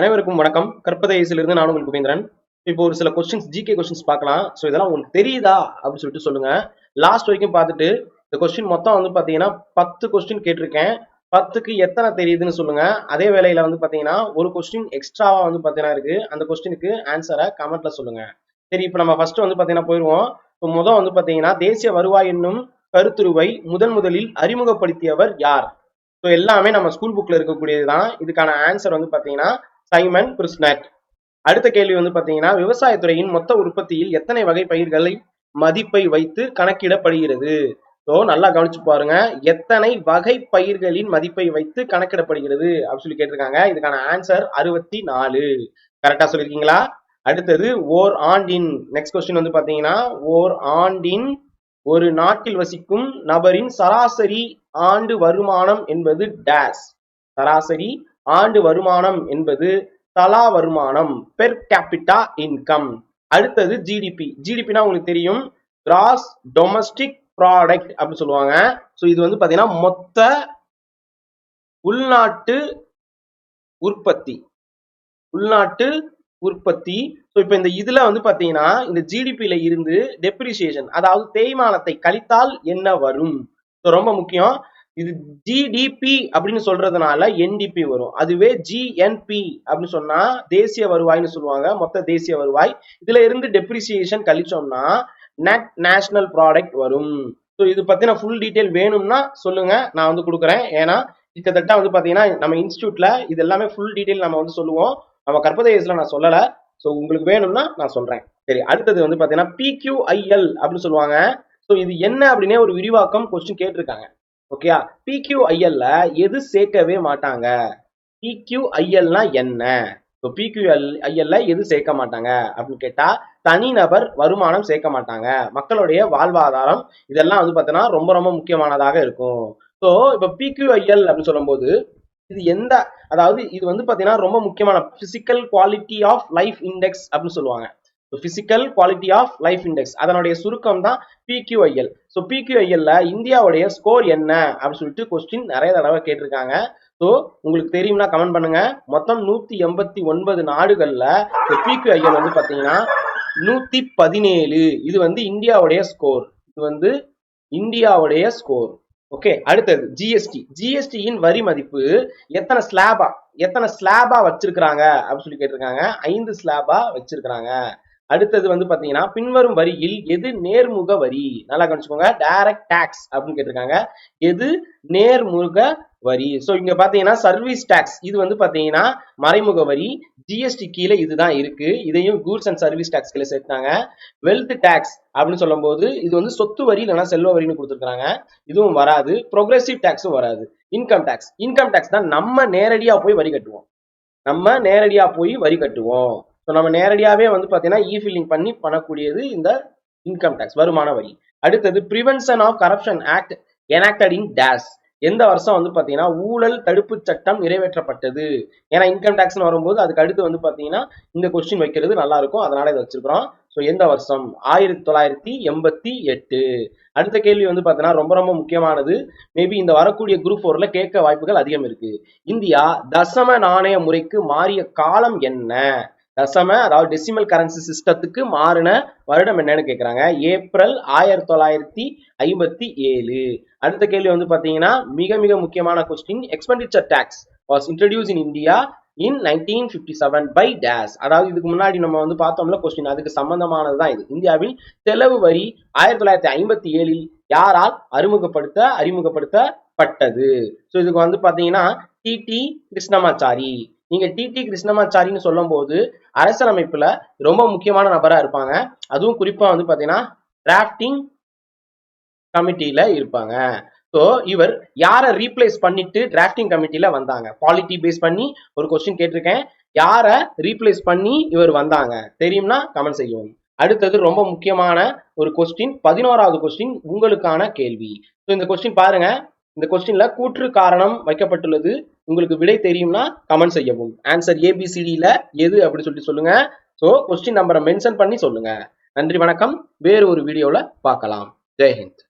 அனைவருக்கும் வணக்கம். கற்பதேசிலிருந்து நான் உங்களுக்கு உபேந்திரன் இப்போ ஒரு சில கொஸ்டின்ஸ் ஜிகே கொஸ்டின்ஸ் பார்க்கலாம். ஸோ இதெல்லாம் உங்களுக்கு தெரியுதா? அப்படின்னு சொல்லிட்டு சொல்லுங்க. லாஸ்ட் வரைக்கும் பார்த்துட்டு இந்த கொஸ்டின் மொத்தம் வந்து பார்த்தீங்கன்னா பத்து கொஸ்டின் கேட்டிருக்கேன். பத்துக்கு எத்தனை தெரியுதுன்னு சொல்லுங்க. அதே வேலையில வந்து பார்த்தீங்கன்னா ஒரு கொஸ்டின் எக்ஸ்ட்ராவா வந்து பார்த்தீங்கன்னா இருக்கு. அந்த கொஸ்டினுக்கு ஆன்சரை கமெண்ட்ல சொல்லுங்க. சரி இப்போ நம்ம ஃபர்ஸ்ட் வந்து பார்த்தீங்கன்னா போயிடுவோம் இப்போ முதல் வந்து பார்த்தீங்கன்னா தேசிய வருவாய் என்னும் கருத்துருவை முதன் முதலில் அறிமுகப்படுத்தியவர் யார்? ஸோ எல்லாமே நம்ம ஸ்கூல் புக்கில் இருக்கக்கூடியது தான் இதுக்கான ஆன்சர் வந்து பார்த்தீங்கன்னா சைமன் பிரிஸ்னட் அடுத்த கேள்வி வந்து பாத்தீங்கன்னா விவசாயத்துறையின் மொத்த உற்பத்தியில் எத்தனை வகை பயிர்களை மதிப்பை வைத்து கணக்கிடப்படுகிறது? ஸோ நல்லா கவனிச்சு பாருங்க. எத்தனை வகை பயிர்களின் மதிப்பை வைத்து கணக்கிடப்படுகிறது? அப்படின்னு சொல்லி கேட்டிருக்காங்க. இதுக்கான ஆன்சர் அறுபத்தி நாலு கரெக்டா சொல்லியிருக்கீங்களா? அடுத்தது ஓர் ஆண்டின் நெக்ஸ்ட் கொஸ்டின் வந்து பாத்தீங்கன்னா ஓர் ஆண்டின் ஒரு நாட்டில் வசிக்கும் நபரின் சராசரி ஆண்டு வருமானம் என்பது டேஸ் சராசரி ஆண்டு வருமானம் என்பது தலா வருமானம் பெர் கேபிட்டா இன்கம் அடுத்தது ஜிடிபி ஜிடிபினா உங்களுக்கு தெரியும் கிராஸ் டொமஸ்டிக் ப்ராடக்ட் அப்படின்னு சொல்லுவாங்க. ஸோ இது வந்து பார்த்தீங்கன்னா மொத்த உள்நாட்டு உற்பத்தி. உள்நாட்டு உற்பத்தி. ஸோ இப்போ இந்த இதுல வந்து பார்த்தீங்கன்னா இந்த ஜிடிபியில இருந்து டெப்ரிசியேஷன் அதாவது தேய்மானத்தை கழித்தால் என்ன வரும்? ஸோ ரொம்ப முக்கியம். இது ஜிடிபி அப்படின்னு சொல்றதுனால என்டிபி வரும். அதுவே ஜிஎன்பி அப்படின்னு சொன்னா தேசிய வருவாய்னு சொல்லுவாங்க. மொத்த தேசிய வருவாய். இதுல இருந்து டெப்ரிசியேஷன் கழிச்சோம்னா நெட் நேஷனல் ப்ராடக்ட் வரும். ஸோ இது பத்தின ஃபுல் டீட்டெயில் வேணும்னா சொல்லுங்க. நான் வந்து கொடுக்குறேன். ஏன்னா கிட்டத்தட்ட வந்து பாத்தீங்கன்னா நம்ம இன்ஸ்டியூட்ல இது எல்லாமே ஃபுல் டீட்டெயில் நம்ம வந்து சொல்லுவோம். நம்ம கற்பதேசில நான் சொல்லல. ஸோ உங்களுக்கு வேணும்னா நான் சொல்றேன். சரி அடுத்தது வந்து பாத்தீங்கன்னா பிக்யூஐஎல் அப்படின்னு சொல்லுவாங்க. ஸோ இது என்ன அப்படின்னே ஒரு விரிவாக்கம் கொஸ்டின் கேட்டிருக்காங்க. ஓகேயா பிக்யூஐஎல்ல எது சேர்க்கவே மாட்டாங்க? பிக்யூஐஎல்னா என்ன? இப்போ பிக்யூஎல் ஐஎல்ல எது சேர்க்க மாட்டாங்க? அப்படின்னு கேட்டா தனிநபர் வருமானம் சேர்க்க மாட்டாங்க. மக்களுடைய வாழ்வாதாரம் இதெல்லாம் வந்து பார்த்தீங்கன்னா ரொம்ப ரொம்ப முக்கியமானதாக இருக்கும். ஸோ இப்போ பிக்யூஐஎல் அப்படின்னு சொல்லும்போது இது எந்த அதாவது இது வந்து பார்த்தீங்கன்னா ரொம்ப முக்கியமான physical quality of life index அப்படின்னு சொல்லுவாங்க. Physical quality of life index அதனுடைய சுருக்கம் தான் பிக்யூஐஎல் ஸோ பிக்யூஐஎல்ல இந்தியாவுடைய ஸ்கோர் என்ன? அப்படின்னு சொல்லிட்டு கொஸ்டின் நிறைய தடவை கேட்டிருக்காங்க. ஸோ உங்களுக்கு தெரியும்னா கமெண்ட் பண்ணுங்க. மொத்தம் நூத்தி எண்பத்தி ஒன்பது நாடுகள்ல பிக்யூஐஎல் வந்து பாத்தீங்கன்னா நூத்தி பதினேழு. இது வந்து இந்தியாவுடைய ஸ்கோர் இது வந்து இந்தியாவுடைய ஸ்கோர் ஓகே அடுத்தது ஜிஎஸ்டி ஜிஎஸ்டியின் வரி மதிப்பு எத்தனை ஸ்லாபா எத்தனை ஸ்லாபா வச்சிருக்கிறாங்க? அப்படின்னு சொல்லி கேட்டிருக்காங்க. ஐந்து ஸ்லாபா வச்சிருக்கிறாங்க. அடுத்தது வந்து பாத்தீங்கன்னா பின்வரும் வரியில் எது நேர்முக வரி? நல்லா கவனிச்சுக்கோங்க. டைரக்ட் டாக்ஸ் அப்படின்னு கேட்டிருக்காங்க. எது நேர்முக வரி? ஸோ இங்க பாத்தீங்கன்னா சர்வீஸ் டாக்ஸ் இது வந்து பாத்தீங்கன்னா மறைமுக வரி. ஜிஎஸ்டி கீழே இதுதான் இருக்கு. இதையும் கூட்ஸ் அண்ட் சர்வீஸ் டாக்ஸ் கீழே சேர்த்தாங்க வெல்த் டாக்ஸ் அப்படின்னு சொல்லும் போது இது வந்து சொத்து வரி இல்லைன்னா செல்வ வரின்னு கொடுத்துருக்காங்க இதுவும் வராது. ப்ரோக்ரெசிவ் டாக்ஸும் வராது. இன்கம் டாக்ஸ் இன்கம் டாக்ஸ் தான் நம்ம நேரடியா போய் வரி கட்டுவோம். நம்ம நேரடியா போய் வரி கட்டுவோம். ஸோ நம்ம நேரடியாகவே வந்து பார்த்தீங்கன்னா இ ஃபில்லிங் பண்ணி பண்ணக்கூடியது இந்த இன்கம் டேக்ஸ் வருமான வரி. அடுத்தது prevention of corruption act enacted in days எந்த வருஷம் வந்து பார்த்தீங்கன்னா ஊழல் தடுப்பு சட்டம் நிறைவேற்றப்பட்டது. ஏன்னா இன்கம் டேக்ஸ்னு வரும்போது அதுக்கு அடுத்து வந்து பார்த்தீங்கன்னா இந்த கொஸ்டின் வைக்கிறது நல்லா இருக்கும். அதனால இதை வச்சிருக்கிறோம். ஸோ எந்த வருஷம்? ஆயிரத்தி தொள்ளாயிரத்தி எண்பத்தி எட்டு. அடுத்த கேள்வி வந்து பார்த்தீங்கன்னா ரொம்ப ரொம்ப முக்கியமானது. மேபி இந்த வரக்கூடிய குரூப் ஃபோர்ல கேட்க வாய்ப்புகள் அதிகம் இருக்கு. இந்தியா தசம நாணய முறைக்கு மாறிய காலம் என்ன? தசம அதாவது டெசிமல் கரன்சி சிஸ்டத்துக்கு மாறின வருடம் என்னன்னு கேட்குறாங்க ஏப்ரல் ஆயிரத்தி தொள்ளாயிரத்தி ஐம்பத்தி ஏழு. அடுத்த கேள்வி வந்து பார்த்தீங்கன்னா மிக மிக முக்கியமான question expenditure tax was introduce in India in nineteen fifty seven by days அதாவது இதுக்கு முன்னாடி நம்ம வந்து பார்த்தோம்ல கொஸ்டின் அதுக்கு சம்பந்தமானது தான் இது. இந்தியாவில் செலவு வரி ஆயிரத்தி தொள்ளாயிரத்தி ஐம்பத்தி ஏழில் யாரால் அறிமுகப்படுத்த அறிமுகப்படுத்தப்பட்டது? ஸோ இதுக்கு வந்து பார்த்தீங்கன்னா டிடி கிருஷ்ணமாச்சாரி. நீங்க டிடி கிருஷ்ணமாச்சாரின்னு சொல்லும் போது அரசியலமைப்புல ரொம்ப முக்கியமான நபரா இருப்பாங்க. அதுவும் குறிப்பா வந்து பாத்தீங்கன்னா டிராப்டிங் கமிட்டியில இருப்பாங்க. ஸோ இவர் யாரை ரீப்ளேஸ் பண்ணிட்டு டிராஃப்டிங் கமிட்டியில வந்தாங்க? பாலிட்டி பேஸ் பண்ணி ஒரு கொஸ்டின் கேட்டிருக்கேன். யாரை ரீப்ளேஸ் பண்ணி இவர் வந்தாங்க? தெரியும்னா கமெண்ட் செய்யும் அடுத்தது ரொம்ப முக்கியமான ஒரு கொஸ்டின் பதினோராவது கொஸ்டின் உங்களுக்கான கேள்வி. ஸோ இந்த கொஸ்டின் பாருங்க. இந்த கொஸ்டின்ல கூற்று காரணம் வைக்கப்பட்டுள்ளது. உங்களுக்கு விடை தெரியும்னா கமெண்ட் செய்யவும். ஆன்சர் ஏபிசிடியில எது அப்படின்னு சொல்லிட்டு சொல்லுங்க. ஸோ கொஸ்டின் நம்பரை மென்ஷன் பண்ணி சொல்லுங்க. நன்றி வணக்கம். வேறு ஒரு வீடியோவில் பார்க்கலாம். ஜெய்ஹிந்த்